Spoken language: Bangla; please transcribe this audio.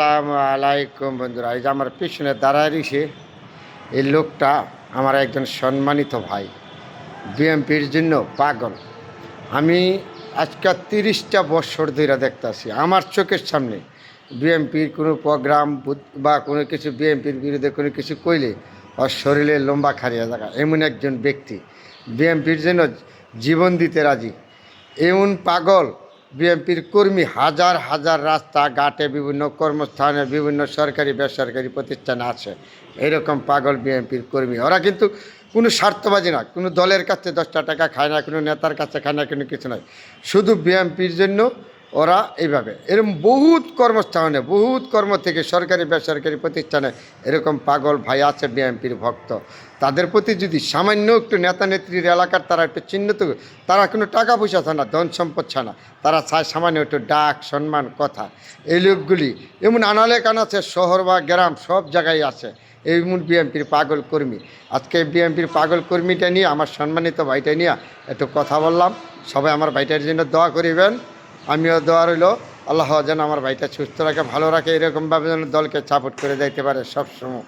আসসালামু আলাইকুম বন্ধুরা, এই যে আমার পিছনে দাঁড়ায় রয়েছে, এই লোকটা আমার একজন সম্মানিত ভাই বিএমপির জন্য পাগল। আমি আজকাল তিরিশটা বছর ধরে দেখতেছি আমার চোখের সামনে বিএমপির কোনো প্রোগ্রাম বা কোনো কিছু বিএমপির বিরুদ্ধে কোনো কিছু কইলে ওর শরীরে লম্বা খারিয়া থাকা, এমন একজন ব্যক্তি। বিএমপির জন্য জীবন দিতে রাজি, এমন পাগল বিএনপির কর্মী হাজার হাজার রাস্তা ঘাটে বিভিন্ন কর্মস্থানে বিভিন্ন সরকারি, বেসরকারি প্রতিষ্ঠান আছে। এরকম পাগল বিএনপির কর্মী। ওরা কিন্তু কোনো স্বার্থবাজী না, কোনো দলের কাছে দশটা টাকা খায় না, কোনো নেতার কাছে খায় না, কোনো কিছু নয় শুধু বিএনপির জন্য ওরা এইভাবে। এরকম বহুত কর্মস্থানে, বহুত কর্ম থেকে সরকারি, বেসরকারি প্রতিষ্ঠানে এরকম পাগল ভাই আছে, বিএনপির ভক্ত। তাদের প্রতি যদি সামান্য একটু নেতা নেত্রীর এলাকার তারা একটু চিহ্নিত তারা কোনো টাকা পয়সা না, ধন সম্পদ না। তারা চায় সামান্য একটু ডাক, সম্মান, কথা। এই লোকগুলি এমন আনালে কান আছে, শহর বা গ্রাম সব জায়গায় আছে। এমন বিএনপির পাগল কর্মী। আজকে বিএনপির পাগল কর্মীটা নিয়ে, আমার সম্মানিত ভাইটা নিয়ে একটু কথা বললাম। সবাই আমার ভাইটার জন্য দোয়া করিবেন। আমিও দোয়া রইল। আল্লাহ যেন আমার ভাইটা সুস্থ রাখে, ভালো রাখে, এরকমভাবে যেন দলকে সাপোর্ট করে যাইতে পারে সবসময়।